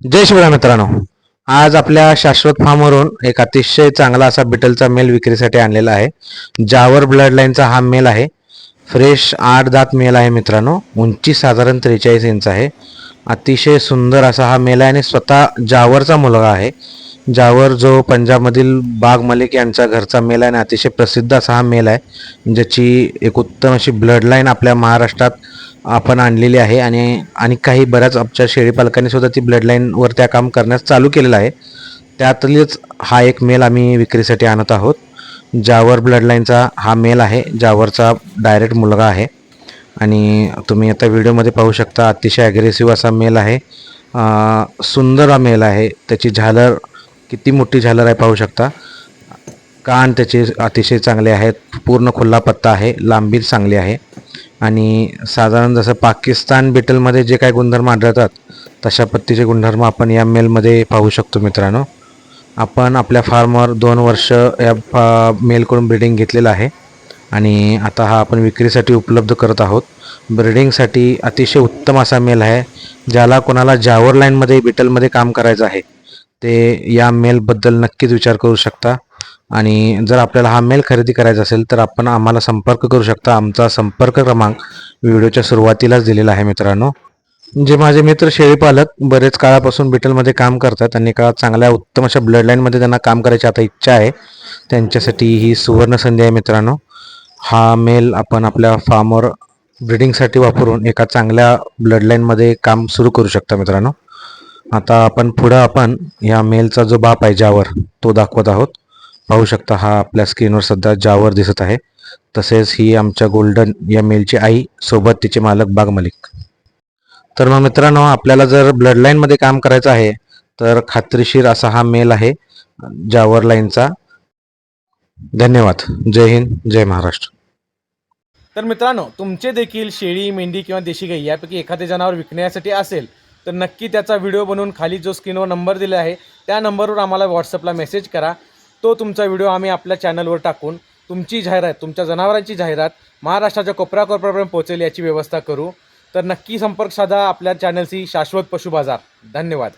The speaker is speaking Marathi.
जय शिवराय मित्रांनो. आज आपल्या शाश्वत फार्मवरून एक अतिशय चांगला असा बिटलचा मेल विक्रीसाठी आणलेला आहे. जावर ब्लड लाईनचा हा मेल आहे. फ्रेश आठ दात मेल आहे मित्रांनो. उंची साधारण त्रेचाळीस इंच आहे. अतिशय सुंदर असा हा मेल आहे आणि स्वतः जावरचा मुलगा आहे. जावर जो पंजाबमधील बाग मलिक यांचा घरचा मेल आहे आणि अतिशय प्रसिद्ध असा हा मेल आहे. ज्याची एक उत्तम अशी ब्लड लाईन आपल्या महाराष्ट्रात आपण आणलेली आहे आणि आणि काही बऱ्याच आमच्या शेळी पालकांनी सुद्धा ती ब्लडलाईनवर त्या काम करण्यास चालू केलेलं आहे. त्यातलेच हा एक मेल आम्ही विक्रीसाठी आणत आहोत. जावर ब्लडलाईनचा हा मेल आहे जावरचा डायरेक्ट मुलगा आहे. आणि तुम्ही आता व्हिडिओमध्ये पाहू शकता अतिशय ॲग्रेसिव्ह असा मेल आहे. सुंदर हा मेल आहे. त्याची झालर किती मोठी झालर आहे पाहू शकता. कान त्याचे अतिशय चांगले आहेत. पूर्ण खुल्ला पत्ता आहे. लांबी चांगली आहे. आणि साधारण जसं पाकिस्तान बिटलमध्ये जे काही गुणधर्म आढळतात तशा पत्तीचे गुणधर्म आपण या मेलमध्ये पाहू शकतो मित्रांनो. आपण आपल्या फार्मवर दोन वर्ष या फा मेलकडून ब्रिडिंग घेतलेलं आहे. आणि आता हा आपण विक्रीसाठी उपलब्ध करत आहोत. ब्रिडिंगसाठी अतिशय उत्तम असा मेल आहे ज्याला कोणाला जावर लाईनमध्ये बिटलमध्ये काम करायचं आहे ते या मेलबद्दल नक्कीच विचार करू शकता. आणि जर आपल्याला हा मेल खरेदी करायचा असेल तर आपण आम्हाला संपर्क करू शकता. आमचा संपर्क क्रमांक व्हिडिओच्या सुरुवातीलाच दिलेला आहे मित्रांनो. जे माझे मित्र शेळीपालक बरेच काळापासून बिटलमध्ये काम करतात. आणि काळात चांगल्या उत्तम अशा ब्लडलाईनमध्ये त्यांना काम करायची आता इच्छा आहे. त्यांच्यासाठी ही सुवर्ण संधी आहे मित्रांनो. हा मेल आपण आपल्या फार्मवर ब्रिडिंगसाठी वापरून एका चांगल्या ब्लडलाईनमध्ये काम सुरू करू शकता मित्रांनो. आता आपण पुढं आपण या मेलचा जो बाप आहे ज्यावर तो दाखवत आहोत. पाहू शकता हा आपल्या स्क्रीनवर सध्या जावर दिसत आहे. तसेच ही आमच्या गोल्डन या मेलची आई सोबत तिचे मालक बाग मलिक. तर मग मित्रांनो आपल्याला जर ब्लडलाईनमध्ये काम करायचं आहे तर खात्रीशीर असा हा मेल आहे जावर लाईनचा. धन्यवाद. जय हिंद जय महाराष्ट्र. तर मित्रांनो तुमचे देखील शेळी मेंढी किंवा देशी गाई यापैकी एखादे जनावर विकण्यासाठी असेल तर नक्की त्याचा व्हिडिओ बनवून खाली जो स्क्रीनवर नंबर दिला आहे त्या नंबरवर आम्हाला व्हॉट्सअपला मेसेज करा. तो तुमचा व्हिडिओ आम्ही आपल्या चॅनलवर टाकून तुमची जाहिरात तुमच्या जनावरांची जाहिरात महाराष्ट्राच्या कोपऱ्याकोपऱ्यापर्यंत पोहोचेल याची व्यवस्था करू. तर नक्की संपर्क साधा आपल्या चॅनलशी शाश्वत पशु बाजार धन्यवाद.